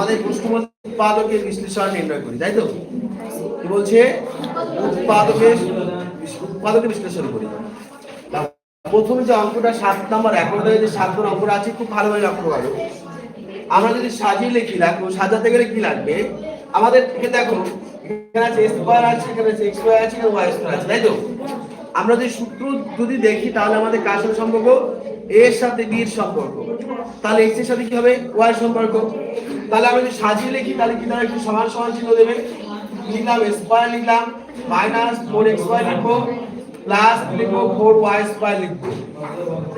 আমাদের প্রশ্ন উৎপাদকের বিশ্লেষণ নির্ণয় করি, তাই তো? কি বলছে? উৎপাদকের উৎপাদকের বিশ্লেষণ করি। প্রথমে যে অঙ্কটা সাত নাম্বার, এখন যে সাত নম্বর অঙ্কটা আছে, খুব ভালোভাবে লক্ষ্য করো। আমরা যদি সাজিয়ে লিখি দেখো সাজাতে গেলে কি লাগবে? আমাদের থেকে দেখো, এখানে আছে স্কোয়ার আছে, এখানে আছে এক্স স্কোয়ার আছে, এখানে ওয়াই স্কোয়ার আছে, তাই তো? আমরা যদি সূত্র যদি দেখি, তাহলে আমাদের কার সাথে সম্পর্ক? এর সাথে বি এর সম্পর্ক। তাহলে এক্সের সাথে কি হবে? ওয়াই সম্পর্ক। তাহলে আমি যদি সাজিয়ে লিখি, তাহলে কি তারা একটু সমান সমান চিহ্ন দেবে? লিখলাম স্কোয়ার লিখলাম minus four x y plus লিখব ফোর ওয়াই স্কোয়ার লিখব।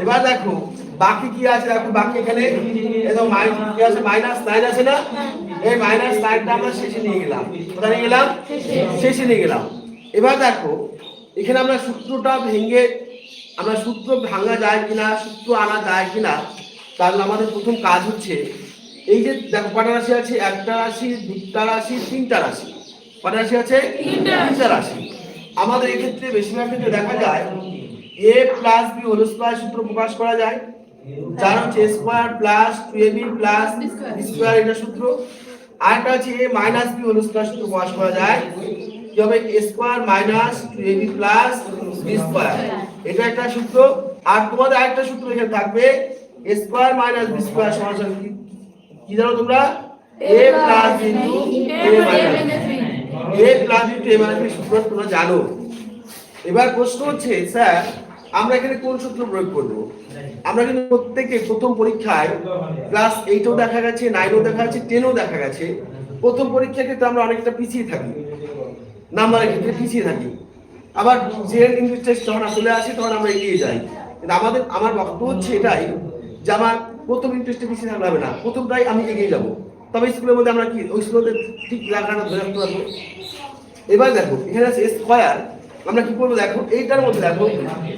এবার দেখো, বাকি কি আছে? দেখো, বাকি এখানে মাইনাস কি আছে? মাইনাস নাইন আছে না? এই মাইনাস নাইনটা আমরা শেষে নিয়ে গেলাম। কোথায় নিয়ে গেলাম? শেষে নিয়ে গেলাম। এবার দেখো, এখানে আমরা সূত্রটা ভেঙে, আমরা সূত্র ভাঙা যায় কিনা, সূত্র আনা যায় কিনা, তাহলে আমাদের প্রথম কাজ হচ্ছে এই যে দেখো কটা রাশি আছে? একটা রাশি দুটা রাশি তিনটা রাশি। কটা রাশি আছে? তিনটা রাশি। আমাদের এক্ষেত্রে বেশিরভাগ ক্ষেত্রে দেখা যায় A plus B whole square সূত্র প্রকাশ করা যায়। যার হচ্ছে square plus two A B plus square এটা সূত্র। আরেকটা হচ্ছে A minus B whole square সূত্র প্রকাশ করা যায়। কি হবে? A square minus two A B plus B square এটা একটা সূত্র। আর তোমাদের আরেকটা সূত্র এখানে থাকবে। A square minus B square সমান কি কি জানো তোমরা? A plus into A minus A plus into A minus সূত্র তোমরা জানো। এবার প্রশ্ন হচ্ছে স্যার আমরা এখানে কোন সূত্র প্রয়োগ করব? আমরা কিন্তু প্রত্যেকে প্রথম পরীক্ষায় ক্লাস এইটও দেখা গেছে নাইনও দেখা গেছে টেনও দেখা গেছে। প্রথম পরীক্ষার ক্ষেত্রে আমরা অনেকটা পিছিয়ে থাকি। নাম্বারের ক্ষেত্রে পিছিয়ে থাকি। আবার যে ইংলিশ টেস্ট যখন চলে আসে তখন আমরা এগিয়ে যাই। কিন্তু আমাদের আমার বক্তব্য হচ্ছে এটাই যে আমার প্রথম ইন্টারেস্টে পিছিয়ে থাকলে হবে না। প্রথমটাই আমি এগিয়ে যাব। তবে স্কুলের মধ্যে আমরা কি, ওই স্কুলের ঠিক লাগাটা ধরে রাখতে পারব? এবার দেখো, এখানে আছে স্কয়ার আমরা কি করব দেখো, এইটার মধ্যে দেখো,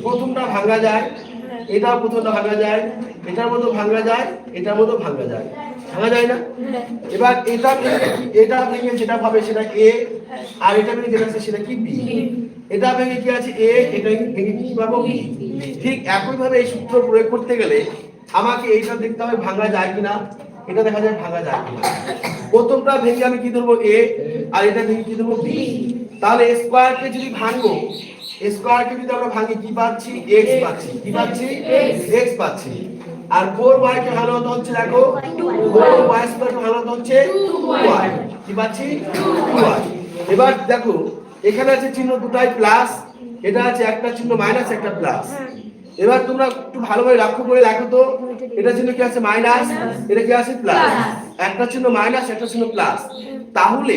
প্রথমটা ভাঙা যায়, এটাও প্রথমটা ভাঙা যায়, এটার মধ্যে ভাঙা যায়, এটার মধ্যে ভাঙা যায়। ভাঙা যায় না? এবার এটা এটা ভেঙে যেটা পাবে সেটা এ আর এটা ভেঙে যেটা আছে সেটা কি বি এটা ভেঙে কি আছে এ এটা ভেঙে কি পাবো ঠিক একই ভাবে এই সূত্র প্রয়োগ করতে গেলে আমাকে এইটা দেখতে হবে ভাঙা যায় কিনা? এটা দেখা যায় ভাঙা যায় কিনা। প্রথমটা ভেঙে আমি কি ধরবো? এ আর এটা ভেঙে কি ধরবো? বি তাহলে স্কোয়ারকে যদি ভাঙবো স্কোয়ারকে যদি আমরা ভাঙি, কি পাচ্ছি? এক্স পাচ্ছি। কি পাচ্ছি? এক্স পাচ্ছি। আর ফোর ওয়াই কে ভালো হতে হচ্ছে, দেখো ফোর ওয়াই স্কোয়ার কে ভালো হতে হচ্ছে কি পাচ্ছি? ওয়াই এবার দেখো, এখানে আছে চিহ্ন দুটাই প্লাস এটা আছে একটা চিহ্ন মাইনাস একটা প্লাস এবার তোমরা একটু ভালোভাবে লক্ষ্য করে দেখো তো এটা চিহ্ন কি আছে মাইনাস এটা কি আছে প্লাস একটা চিহ্ন মাইনাস একটা চিহ্ন প্লাস তাহলে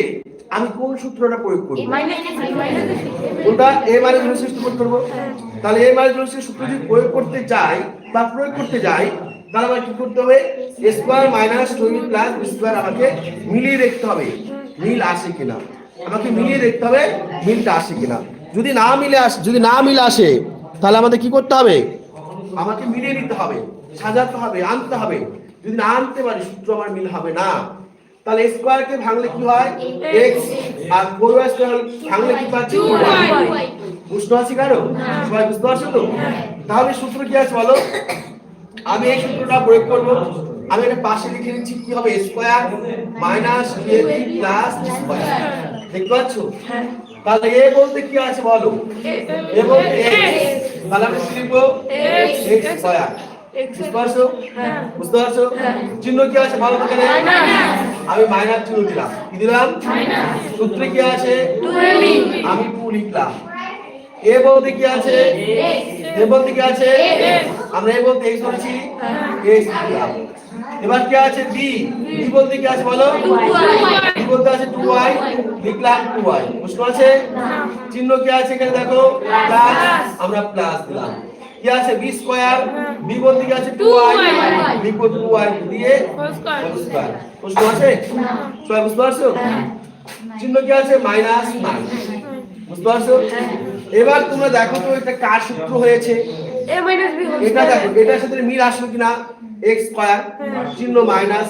আমি কোন সূত্রটা প্রয়োগ করব? ওটা এ মানে বিভক্তি সূত্র প্রয়োগ করব তাহলে এ মানে বিভক্তি সূত্র যদি প্রয়োগ করতে যাই বা প্রয়োগ করতে যাই তাহলে আমার কি করতে হবে? Square minus two plus square আমাকে মিলিয়ে দেখতে হবে মিল আসে কিনা। আমাকে মিলিয়ে দেখতে হবে মিলটা আসে কিনা। যদি না মিলে আসে যদি না মিলে আসে তাহলে আমাদের কি করতে হবে? আমাকে মিলিয়ে নিতে হবে সাজাতে হবে আনতে হবে। যদি না আনতে পারি সূত্র আমার মিল হবে না। তাহলে স্কোয়ার কে ভাঙলে কি হয়? এক্স আর ফোর ওয়াই স্কোয়ার ভাঙলে কি পাচ্ছি? বুঝতে পারছি কারও? সবাই বুঝতে পারছ তো? তাহলে সূত্র কি আছে বলো? আমি এই সূত্রটা প্রয়োগ করব। আমি এটা পাশে লিখে নিচ্ছি কি হবে? স্কোয়ার মাইনাস প্লাস স্কোয়ার দেখতে পাচ্ছ? তাহলে এ বলতে কি আছে বলো? এ বলতে তাহলে আমি লিখব? স্কোয়ার বুঝতে পারছ? বুঝতে পারছ? চিহ্ন কি আছে ভালো করে আমি মাইনাস চিহ্ন দিলাম। কি দিলাম? সূত্রে কি আছে? আমি টু লিখলাম। এ বলতে কি আছে? এ বলতে কি আছে? আমরা এ বলতে এক্স ধরেছি এক্স লিখলাম এবার কি আছে বি বি বলতে কি আছে বলো? বি বলতে আছে টু 2y লিখলাম 2y বুঝতে পারছে? চিহ্ন কি আছে এখানে দেখো? প্লাস আমরা প্লাস দিলাম। কি আছে? বি স্কয়ার বি বলতে কি আছে? 2y লিখব 2y দিয়ে হোল স্কয়ার বুঝতে পারছে? সবাই বুঝতে পারছ? চিহ্ন কি আছে? মাইনাস মাইনাস বুঝতে পারছ? এবার তোমরা দেখো তো এটা কার সূত্র হয়েছে? এটা দেখো এটার সাথে মিল আসলো কিনা? X স্কয়ার চিহ্ন মাইনাস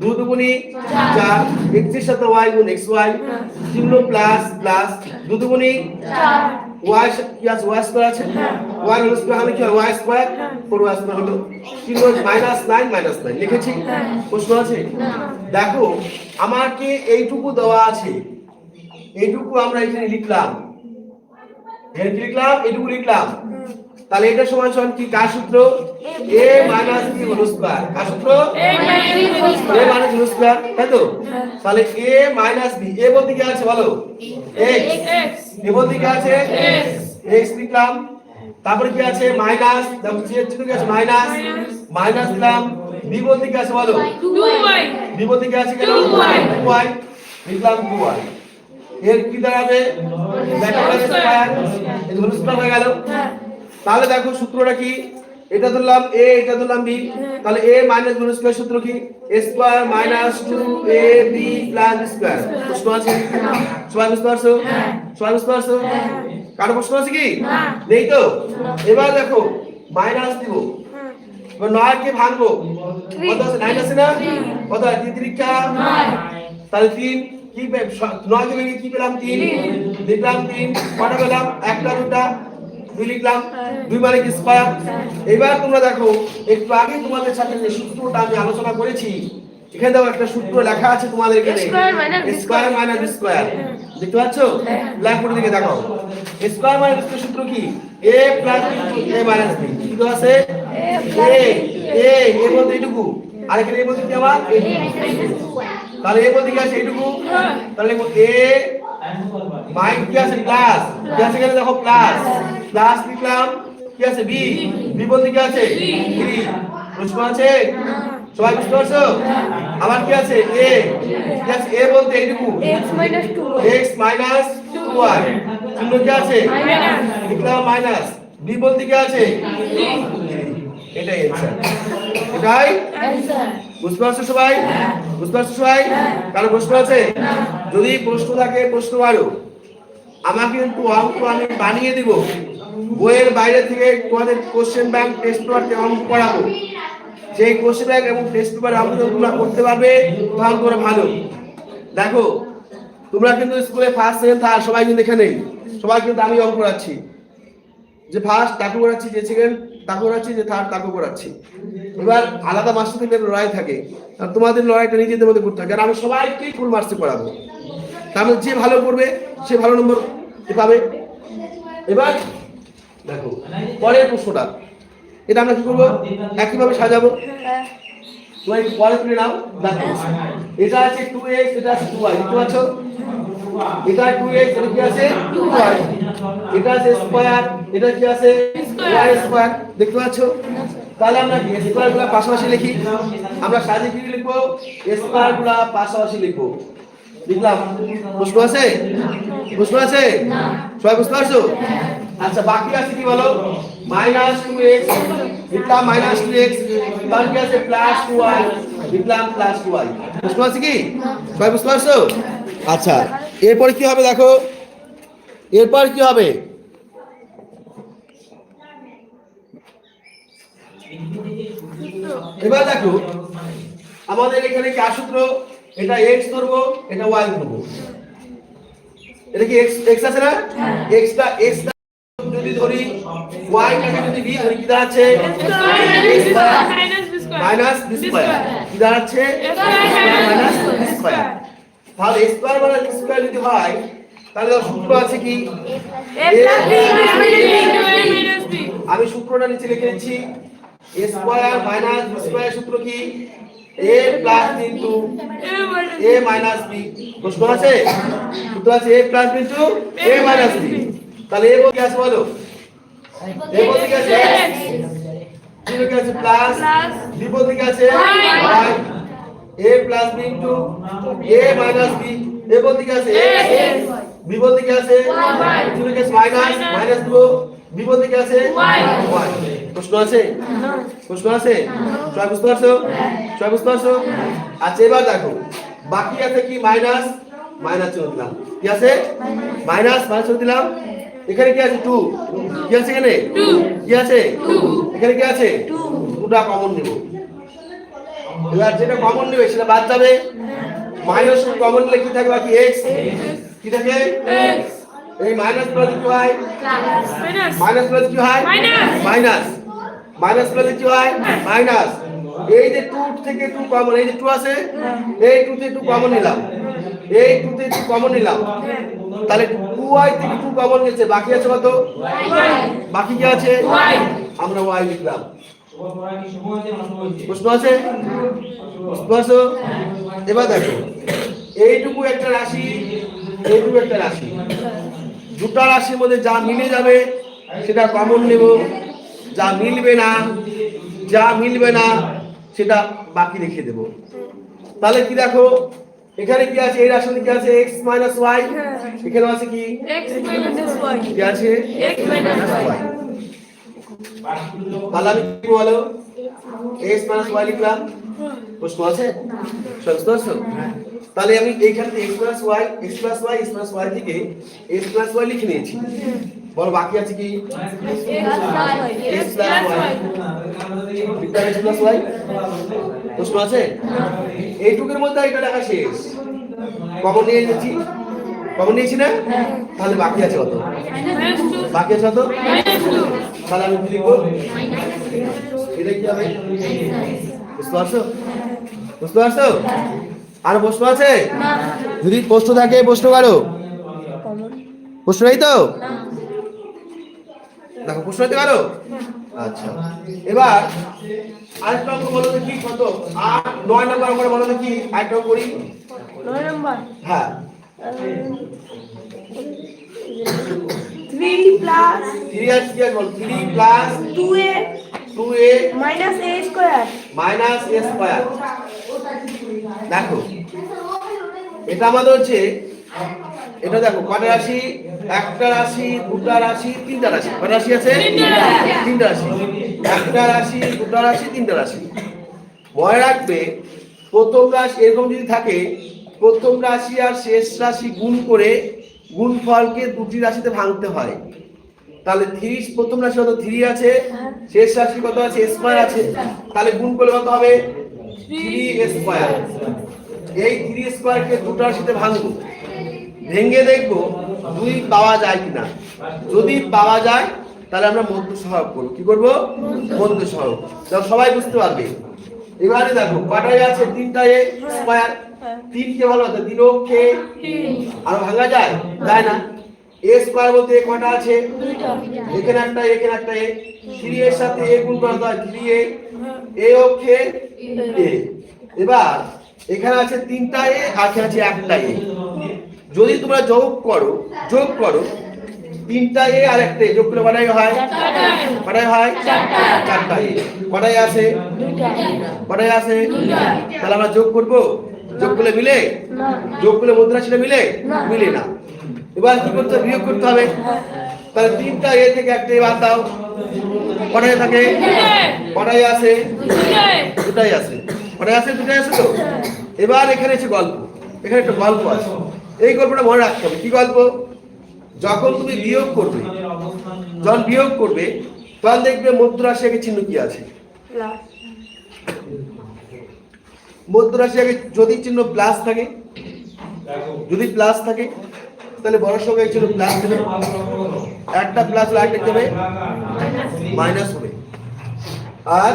দুই দুগুণি চার x এর সাথে y গুণ xy চিহ্ন প্লাস প্লাস দুই দুগুণি ওয়াই কি আছে? ওয়াই স্কোয়ার আছে? ওয়াই হোল স্কোয়ার হলে কি হয়? Y square four Y square হলো। মাইনাস মাইনাস লিখেছি? প্রশ্ন আছে? দেখো আমাকে এইটুকু দেওয়া আছে। এইটুকু আমরা এখানে লিখলাম। লিখলাম? এইটুকু লিখলাম। তাহলে এটা সমান সমান কি? কার সূত্র? a minus b whole square. কার সূত্র? a minus whole square. তাই তো? তাহলে a মাইনাস b a বলতে কি আছে বলো? x a বলতে কি আছে? x লিখলাম। তারপরে কি আছে? মাইনাস দেখো c এর চিহ্ন কি আছে? মাইনাস। মাইনাস দিলাম। b বলতে কি আছে বলো? 2y b বলতে কি আছে কেন? 2y লিখলাম 2y এর কি দাঁড়াবে? দেখো স্কয়ার। এই হোল স্কয়ার হয়ে গেল। তাহলে দেখো সূত্রটা কি? এটা ধরলাম এ এটা ধরলাম b তাহলে এ মাইনাস b স্কয়ার সূত্র কি? A square minus 2ab plus square প্রশ্ন আছে? সবাই বুঝতে পারছ? সবাই বুঝতে পারছ? কারও প্রশ্ন আছে কি? নেই তো? এবার দেখো মাইনাস দিব। এবার নয় কে ভাঙবো? কত আছে? নাইন আছে না? কত আছে তিন তিরিকা তাহলে তিন। কি পে- নয় কে ভেঙে কি পেলাম? তিন। লিখলাম তিন। কটা পেলাম? একটা দুটা। দুই লিখলাম দুই মানে কি স্কয়ার। এবার তোমরা দেখো একটু আগে তোমাদের সাথে যে সূত্রটা আমি আলোচনা করেছি এখানে দেখো একটা সূত্র লেখা আছে তোমাদের এখানে। Square minus square. দেখতে পাচ্ছো? ব্ল্যাকবোর্ডে দিকে দেখো। স্কয়ার মাইনাস স্কয়ার সূত্র কি? a plus a minus b কি আছে? a a এর মধ্যে এইটুকু। আর এখানে এর মধ্যে কি আমার তাহলে এর মধ্যে কি আছে? এইটুকু। তাহলে a মাইন কি আছে? প্লাস। কি আছে এখানে? দেখো প্লাস। প্লাস লিখলাম কি আছে? বি বি বলতে কি আছে? 3 প্রশ্ন আছে? সবাই বুঝতে পারছ? আমার কি আছে? এ কি আছে? এ বলতে এইটুকু। X minus 2 x minus 2y চিহ্ন কি আছে? লিখলাম মাইনাস বি বলতে কি আছে? এটাই অ্যানসার এটাই? বুঝতে পারছ সবাই? বুঝতে পারছ সবাই? কারও প্রশ্ন আছে? যদি প্রশ্ন থাকে প্রশ্ন আরও আমাকে কিন্তু অঙ্ক আমি বানিয়ে দিব। বইয়ের বাইরে থেকে তোমাদের কোশ্চেন ব্যাংক টেস্ট পেপারতে অঙ্ক করাবো। সেই কোশ্চেন ব্যাংক এবং টেস্ট পেপার অঙ্ক তোমরা করতে পারবে তখন তোমরা ভালো। দেখো, তোমরা কিন্তু স্কুলে ফার্স্ট সেকেন্ড থার্ড সবাই কিন্তু এখানে সবাই কিন্তু আমি অঙ্ক করাচ্ছি। যে ফার্স্ট তাকে করাচ্ছি, যে সেকেন্ড তাকে করাচ্ছি, যে থার্ড তাকে করাচ্ছি। এবার আলাদা মাস্টার থেকে লড়াই থাকে। আর তোমাদের লড়াইটা নিজেদের মধ্যে করতে হবে। আর আমি সবাইকেই ফুল মার্কসে করাবো। মধ্যে যে ভালো করবে, সে ভালো নম্বর পাবে। এবার দেখো, পরের প্রশ্নটা। এটা আমরা কি করব? একইভাবে সাজাবো। তোমার একটু পরে তুলে নাও, দেখো। এটা আছে টু এক্স এটা আছে টু ওয়াই দেখতে পাচ্ছ এটা টু এক্স এটা কি আছে? টু ওয়াই এটা আছে স্কোয়ার এটা কি আছে? ওয়াই স্কোয়ার দেখতে পাচ্ছ? তাহলে আমরা স্কোয়ারগুলা পাশাপাশি লিখি। আমরা সাজিয়ে কি লিখব? স্কোয়ারগুলা পাশাপাশি লিখব। লিখলাম প্রশ্ন আছে? প্রশ্ন আছে? সবাই বুঝতে পারছ? আচ্ছা বাকি আছে কি বলো? মাইনাস টু এক্স লিখলাম মাইনাস টু এক্স তার কি আছে প্লাস টু ওয়াই লিখলাম প্লাস টু ওয়াই প্রশ্ন আছে কি? সবাই বুঝতে পারছ? আচ্ছা এরপরে কি হবে দেখো? এরপর কি হবে? এবার দেখো, আমাদের এখানে কি সূত্র এটা এক্স ধরবো, এটা y ধরবো। এটা কি x x আছে না? x টা x টা যদি ধরি y টাকে যদি b ধরি কি দাঁড়াচ্ছে? মাইনাস b স্কয়ার কি দাঁড়াচ্ছে? মাইনাস b স্কয়ার তাহলে স্কয়ার মাইনাস b স্কয়ার যদি হয় তাহলে সূত্র আছে কি? আমি সূত্রটা নিচে লিখে দিচ্ছি a square minus b square সূত্র কি? A plus into a minus b. প্রশ্ন আছে? সূত্র আছে a plus into a minus b. তাহলে a বলতে আছে বলো? A বলতে আছে? প্লাস b বলতে আছে? A plus b into a minus বলতে কি আছে? B বলতে কি আছে? c বলতে আছে? মাইনাস মাইনাস দেবো b বলতে কি আছে? প্রশ্ন আছে? প্রশ্ন আছে? সবাই বুঝতে পারছ? সবাই বুঝতে পারছ? আচ্ছা এবার দেখো। বাকি আছে কি? মাইনাস মাইনাস চিহ্ন দিলাম। কি আছে? মাইনাস মাইনাস চিহ্ন দিলাম। এখানে কি আছে? টু। কি আছে এখানে? কি আছে? এখানে কি আছে? টুটা কমন নেব। এবার যেটা কমন নেবে সেটা বাদ যাবে। মাইনাস কমন নিলে কি থাকবে? বাকি এক্স কি থাকে? এই মাইনাস প্লাস কি হয়? মাইনাস প্লাস কি হয়? মাইনাস। মাইনাস প্লাস কি হয়? মাইনাস। এই যে টু থেকে টু কমন এই যে টু আছে? এই টু থেকে টু কমন নিলাম। এই টু থেকে টু কমন নিলাম। তাহলে টু থেকে টু কমন গেছে। বাকি আছে কত? বাকি কি আছে। আমরা ওয়াই লিখলাম। প্রশ্ন আছে? প্রশ্ন আছে? এবার দেখো। এইটুকু একটা রাশি, এইটুকু একটা রাশি। দুটো রাশির মধ্যে যা মিলে যাবে, সেটা কমন নেব। যা মিলবে না যা মিলবে না সেটা বাকি রেখে দেব। তাহলে কি দেখো এখানে কি আছে এই রাশিতে কি আছে x মাইনাস ওয়াই এখানে আছে কি? x minus y কি আছে? x y তাহলে আমি কি বলো? x মাইনাস ওয়াই লিখলাম? প্রশ্ন আছে? প্রশ্ন আছে তাহলে আমি এইখান থেকে x plus y x plus y x plus y থেকে x প্লাস y লিখে নিয়েছি। বলো, বাকি আছে কি? প্রশ্ন আছে? এইটুকুর মধ্যে এটা লেখা শেষ। কমন নিয়ে নিয়েছি কমন নিয়েছি না? তাহলে বাকি আছে কত? বাকি আছে কত? তাহলে আমি কি লিখব? এটা কি হবে? বুঝতে পারছ? বুঝতে পারছ? আর প্রশ্ন আছে? যদি প্রশ্ন থাকে, প্রশ্ন করো। প্রশ্ন নেই তো? দেখো প্রশ্ন নিতে পারো? আচ্ছা। এবার আরেকটা অঙ্ক বলো তো কি কত? আট নয় নম্বর অঙ্ক বলো তো কি আরেকটা অঙ্ক করি? নয় নাম্বার? হ্যাঁ। থ্রি প্লাস থ্রি আর কি আছে বল? Three plus two A two A minus A square minus A square দেখো এটা আমাদের হচ্ছে এটা দেখো কটা রাশি? একটা রাশি দুটা রাশি তিনটা রাশি। কটা রাশি আছে? তিনটা রাশি। একটা রাশি দুটা রাশি তিনটা রাশি। মনে রাখবে প্রথম রাশি এরকম যদি থাকে প্রথম রাশি আর শেষ রাশি গুণ করে গুণ ফলকে দুটি রাশিতে ভাঙতে হয়। তাহলে থ্রি প্রথম রাশি কত? থ্রি আছে। শেষ রাশি কত আছে? স্কোয়ার আছে। তাহলে গুণ করলে কত হবে? থ্রি স্কোয়ার এই থ্রি স্কোয়ারকে দুটো রাশিতে ভাঙবো। ভেঙে দেখব দুই পাওয়া যায় কিনা। যদি পাওয়া যায়, তাহলে আমরা মধ্য সহায়ক করব। কি করব? মধ্য সহায়ক সবাই বুঝতে পারবে। এবারে দেখো কটায় আছে? তিনটায় এ স্কোয়ার তিনকে ভালো আছে তিন অক্ষে আর ভাঙা যায়? যায় না। এ স্কোয়ার বলতে কটা আছে? এখানে একটা এখানে একটা এ। থ্রি এর সাথে এ গুণ করা হয় থ্রি এ। এ অক্ষে এ। এবার, এখানে আছে তিনটা এ, আর আছে একটা এ। যদি তোমরা যোগ করো যোগ করো, তিনটা এ আর একটা যোগ করলে কটাই হয়? কটাই হয়? চারটা এ। কটাই আছে কটাই আছে তাহলে আমরা যোগ করব? যোগ করলে মিলে? যোগ করলে মুদ্রাশিটা মিলে? মিলে না। এবার কি করতে বিয়োগ করতে হবে। তাহলে তিনটা এ থেকে একটা এ বাদ দাও। কটাই থাকে? কটাই আছে দুটাই আছে কটাই আছে দুটাই আছে তো? এবার এখানে এসে গল্প। এখানে একটা গল্প আছে। এই গল্পটা মনে রাখতে হবে। কি গল্প? যখন তুমি বিয়োগ করবে যখন বিয়োগ করবে তখন দেখবে মধ্যরাশি আগে চিহ্ন কি আছে? মধ্যরাশি আগে যদি চিহ্ন প্লাস থাকে যদি প্লাস থাকে তাহলে বড় সঙ্গে চিহ্ন প্লাস দেবে। একটা প্লাস কি হবে? মাইনাস হবে। আর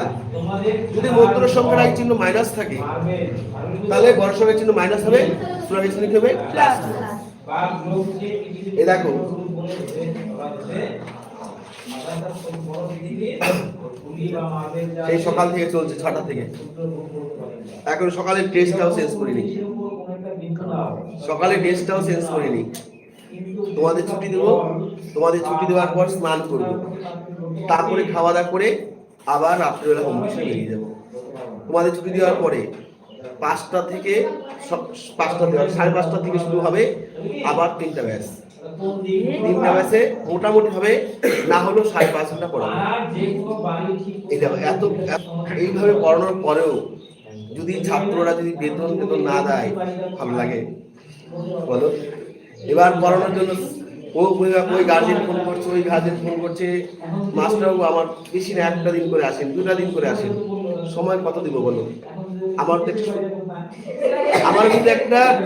যদি মধ্য সংখ্যার আগে চিহ্ন মাইনাস থাকে, তাহলে বড় সংখ্যার চিহ্ন মাইনাস হবে সংখ্যার চিহ্ন কি হবে? প্লাস এই দেখো সেই সকাল থেকে চলছে, ছটা থেকে। এখন সকালে ড্রেসটাও চেঞ্জ করিনি। সকালে ড্রেসটাও চেঞ্জ করিনি। তোমাদের ছুটি দেবো, তোমাদের ছুটি দেওয়ার পর স্নান করব। তারপরে খাওয়া দাওয়া করে আবার রাত্রিবেলা হোম টিউশনে বেরিয়ে যাব। তোমাদের ছুটি দেওয়ার পরে পাঁচটা থেকে পাঁচটা থেকে, সাড়ে পাঁচটা থেকে শুরু হবে আবার তিনটা ব্যাচ তিনটা ব্যাচে মোটামুটি হবে, না হলেও সাড়ে পাঁচ ঘণ্টা পড়াবো। এটা এত- এইভাবে পড়ানোর পরেও যদি ছাত্ররা যদি বেতন বেতন না দেয়, ভালো লাগে। বলো? এবার পড়ানোর জন্য ও ওই- গার্জেন ফোন করছে, ওই গার্জেন ফোন করছে। আমার বেশি না, একটা দিন করে আসেন দিন করে আসেন। সময় কত বলো? আমার আমার কিন্তু একটা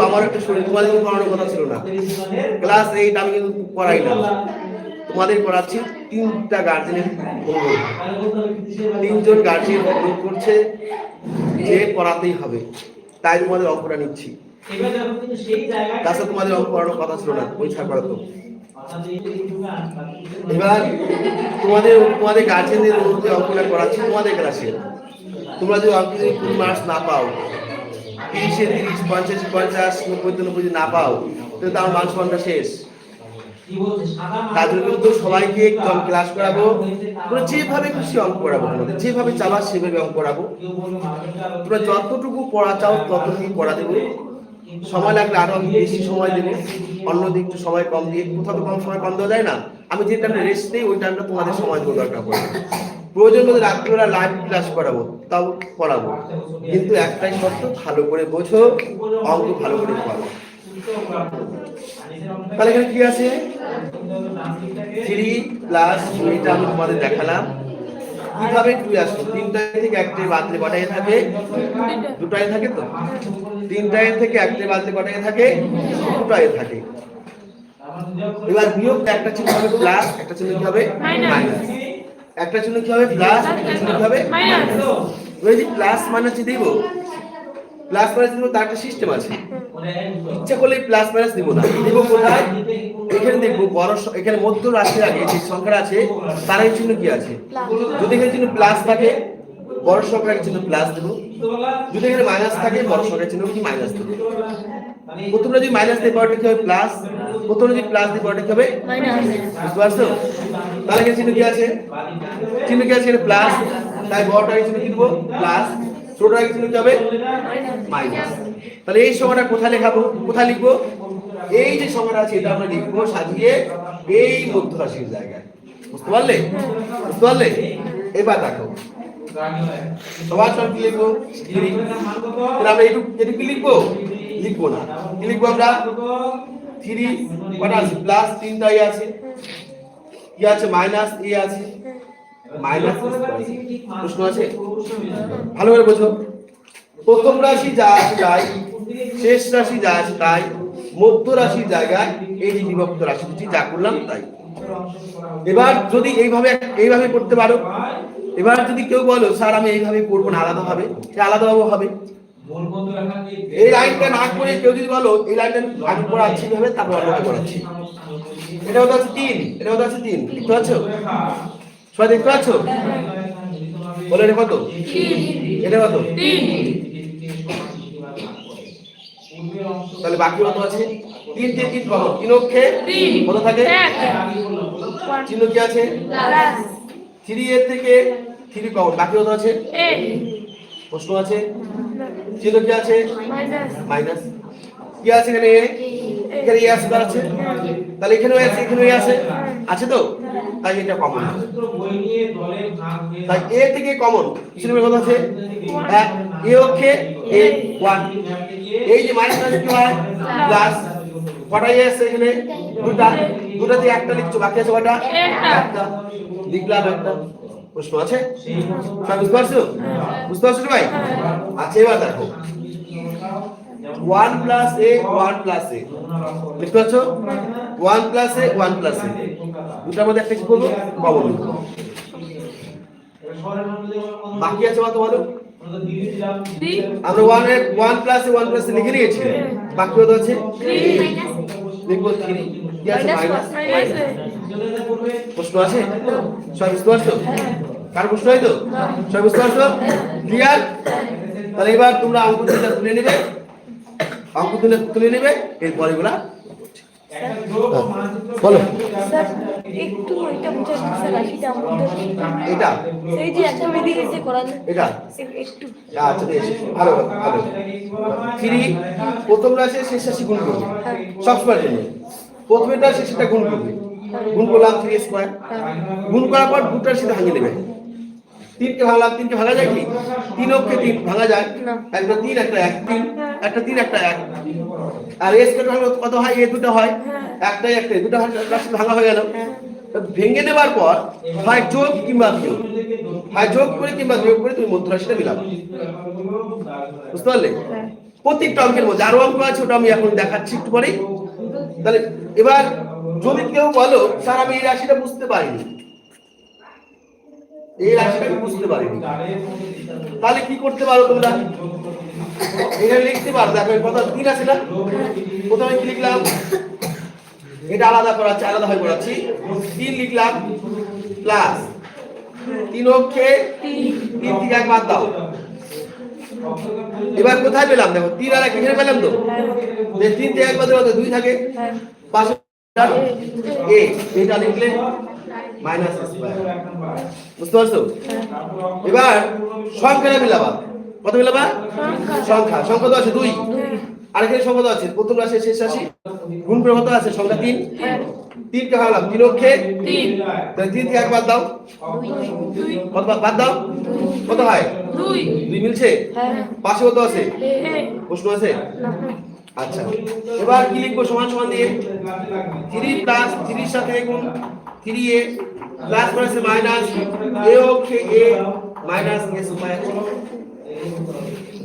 আমার একটা শরীর, তোমাদের কথা ছিল না। ক্লাস এইট আমি কিন্তু না। তোমাদের পড়াচ্ছি তিনটা গার্জেনের তিনজন গার্জেন করছে, যে পড়াতেই হবে। তাই তোমাদের অঙ্কটা নিচ্ছি। তাছাড়া তোমাদের অঙ্ক কথা ছিল না পরীক্ষা তো। এবার তোমাদের তোমাদের গার্জেনদের অনুরোধে অঙ্কটা করাচ্ছি তোমাদের ক্লাসে তোমরা যদি অঙ্কে যদি কুড়ি মার্কস না পাও তিরিশে তিরিশ পঞ্চাশ পঞ্চাশ নব্বই নব্বই না পাও তাহলে তো আমার মান সম্মানটা শেষ জন্য কিন্তু সবাইকে কম ক্লাস করাবো। যেভাবে খুশি অঙ্ক করাবো তোমাদের যেভাবে চালাস সেভাবে অঙ্ক করাবো। তোমরা যতটুকু পড়া চাও ততটুকু পড়া দেবো। সময় লাগলে আরও আমি বেশি সময় দেবো। অন্যদিকে একটু সময় কম দিয়ে। কোথাও তো কম সময় কম দেওয়া যায় না। আমি যে টাইমটা রেস্ট নেই, ওই টাইমটা তোমাদের সময় দেবো দরকার পড়ে। প্রয়োজন হলে রাত্রিবেলা লাইভ ক্লাস করাবো, তাও পড়াবো কিন্তু একটাই শর্ত, ভালো করে বোঝো, অঙ্ক ভালো করে পড়ো। তাহলে এখানে কি আছে? থ্রি প্লাস আমি তোমাদের দেখালাম। কীভাবে টু আসলো তিনটায় থেকে একটাই বাদলে কটায় থাকে? দুটায় থাকে তো? তিনটায় থেকে একটাই বাদলে কটায় থাকে? দুটায় থাকে। এবার বিয়োগ, একটা চিহ্ন হবে? প্লাস একটা চিহ্ন কি হবে? মাইনাস একটা চিহ্ন কি হবে? প্লাস একটা চিহ্ন কি হবে? মাইনাস ওই যে প্লাস মাইনাস দিব প্লাস মাইনাস দিব, তার একটা সিস্টেম আছে। ইচ্ছা করলে প্লাস মাইনাস দিব না। দিব কোথায়? এখানে দেখব, বড় এখানে মধ্য রাশির আগে যে সংখ্যা আছে তার চিহ্ন কি আছে? যদি এখানে চিহ্ন প্লাস থাকে, বড় সংখ্যার চিহ্ন প্লাস দেবো। যদি এখানে মাইনাস থাকে, বড় সংখ্যার চিহ্ন কি মাইনাস দেবো? প্রথমে যদি মাইনাস দিয়ে পরটা কি হবে? প্লাস প্রথমে যদি প্লাস দিয়ে পরটা কি হবে? বুঝতে পারছ? তাহলে এখানে চিহ্ন কি আছে? চিহ্ন কি আছে? প্লাস তাই বড়টা চিহ্ন কি দেবো? প্লাস ছোটটা চিহ্ন কি হবে? মাইনাস তাহলে এই সংখ্যাটা কোথায় লেখাবো? কোথায় লিখব? এই যে সংখ্যাটা আছে, এটা আমরা লিখব সাজিয়ে এই মধ্য রাশির জায়গায়। বুঝতে পারলে? বুঝতে পারলে? এবার দেখো। সবার সব কি লিখব? আমরা এইটুকু এটুকু কি লিখব? লিখব না। কি লিখব আমরা? থ্রি কটা আছে প্লাস তিনটাই আছে। কি আছে? মাইনাস এ আছে। মাইনাস প্রশ্ন আছে? ভালো করে বোঝো। প্রথম রাশি যা আছে তাই শেষ রাশি যা আছে তাই মধ্য রাশির জায়গায় এই যে বিভক্ত রাশি দুটি যা করলাম তাই। এবার যদি এইভাবে এইভাবে করতে পারো। এবার যদি কেউ বলো স্যার আমি এইভাবে করব না আলাদা ভাবে আলাদাভাবে হবে। এই লাইনটা না করে কেউ যদি বলো এই লাইনটা আমি পড়াচ্ছি ভাবে তারপর অন্যভাবে পড়াচ্ছি। এটা হতে আছে তিন এটা হতে আছে তিন। দেখতে পাচ্ছ সবাই দেখতে পাচ্ছ? বলে এটা কত? এটা কত? তাহলে বাকি কত আছে? তিন তিন তিন কত? তিন অক্ষে। কত থাকে। চিহ্ন কি আছে? থ্রি এর থেকে থ্রি কমন। বাকি কত আছে? প্রশ্ন আছে? চিহ্ন কি আছে? মাইনাস। কি আছে এখানে? এখানে এ আছে, তার আছে। তাহলে এখানেও আছে এখানেও আছে। আছে তো? তাই এটা কমন তাই এ থেকে কমন কিছু কত আছে? এ অক্ষে এ ওয়ান এই যে মাইনাস কি হয়? প্লাস কটা এ আছে এখানে? দুটা। দুটা দিয়ে একটা লিখছো। বাকি আছে কটা? একটা। লিখলাম একটা প্রশ্ন আছে? বুঝতে পারছ? বুঝতে পারছ ভাই? আচ্ছা এবার দেখো। One plus A one plus A বুঝতে পারছ one plus A one plus A দুটার মধ্যে একটা কি করব? লিখব বাকি আছে কত বলো? আমরা ওয়ানের one plus A one plus A লিখে নিয়েছি। বাকি কত আছে? লিখব থ্রি কি আছে? মাইনাস মাইনাস মাইনাস প্রশ্ন আছে? সব বুঝতে পারছ? কার প্রশ্ন হয় তো সব বুঝতে পারছ? ক্লিয়ার তাহলে এবার তোমরা অঙ্ক তুলে তুলে নেবে। অঙ্ক তুলে তুলে নেবে এরপর এগুলা বলো। স্যার একটু এটা এই যে একটা এটা? একটু। আচ্ছা বেশ ভালো ভালো। থ্রি প্রথম রাশি শেষ রাশি গুণ করবে। সবসময়ের জন্য। প্রথমেটা শেষটা গুণ করবে। গুণ করলাম থ্রি স্কোয়ার। গুণ করার পর দুটার সাথে ভাঙিয়ে নেবে তিনকে ভাঙলাম তিনকে ভাঙা যায় কি? তিন অক্ষে তিন ভাঙা যায়। না। একটা তিন একটা এক তিন। একটা তিন একটা এক। আর এস কেটে ভাঙলে কত হয়? এ দুটো হয়। একটাই একটাই। দুটো হয় ভাঙা হয়ে গেল। ভেঙে দেওয়ার পর হয় যোগ কিংবা বিয়োগ। হয় যোগ করে কিংবা বিয়োগ করে তুমি মধ্য রাশিটা মিলাবে বুঝতে পারলে? হ্যাঁ। প্রত্যেকটা অঙ্কের মধ্যে আরও অঙ্ক আছে ওটা আমি এখন দেখাচ্ছি একটু পরেই। তাহলে এবার যদি কেউ বলো স্যার আমি এই রাশিটা বুঝতে পারিনি। এই রাশিটা আমি বুঝতে পারিনি। তাহলে কি করতে পারো তোমরা? এখানে লিখতে পারো, দেখো কথা তিন আছে না প্রথমে কি লিখলাম? এটা আলাদা করাচ্ছি, আলাদা হয়ে করাচ্ছি। তিন লিখলাম প্লাস তিন অক্ষে তিন থেকে এক বাদ দাও। এবার কোথায় পেলাম? দেখো, তিন আর এক এখানে পেলাম তো? তিন থেকে এক বাদ দাও দুই থাকে। পাশে এ, এটা লিখলে মাইনাস বুঝতে পারছ? এবার সংখ্যাটা মিলাবা। কত মিলাবা? সংখ্যা। সংখ্যা। তো আছে দুই। আর এখানে সংখ্যা তো আছে। প্রথম রাশি শেষ রাশি। গুণ করে কত আছে সংখ্যা তিন। তিন কে হারালাম? তিন অক্ষে? তিন। তাহলে তিন থেকে এক দাও। কত বাদ- দাও। কত হয়? দুই। মিলছে? হ্যাঁ। পাশে কত আছে? হ্যাঁ। প্রশ্ন আছে? আচ্ছা। এবার কি লিখব সমান সমান দিয়ে? থ্রি প্লাস থ্রির সাথে গুণ থ্রি এ প্লাস করেছে মাইনাস এ অক্ষে এ মাইনাস এ স্কয়ার।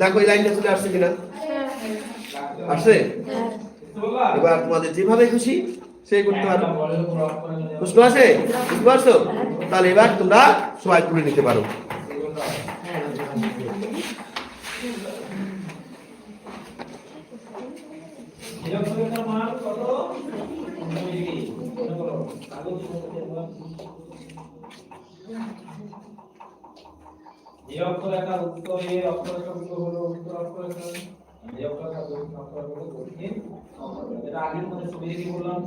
দেখো, এই লাইনটা চলে আসছে কিনা? আসছে? এবার তোমাদের যেভাবে খুশি, সেই করতে পারো। প্রশ্ন আছে বুঝতে পারছ? তাহলে এবার তোমরা সবাই তুলে নিতে পারো। এই অক্ষর একটা উত্তর এই অক্ষর একটা দক্ষিণ অক্ষর হলো দক্ষিণ এটা আগের মধ্যে ছবি দিয়ে বললাম?